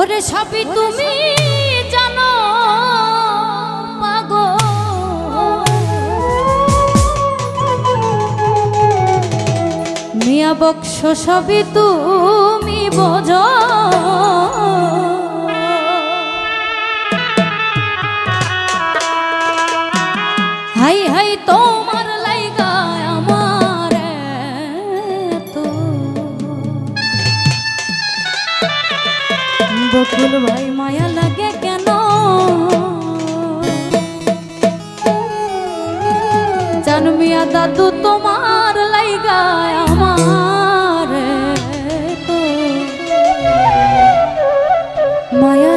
ওরে সবই তুমি জানো পাগো মিয়া বক্স সবই তুমি বোঝো। বকুল ভাই মায়া লাগে কেন? জন্মিয়া দাদু তোমার লাইগায় আমার মায়া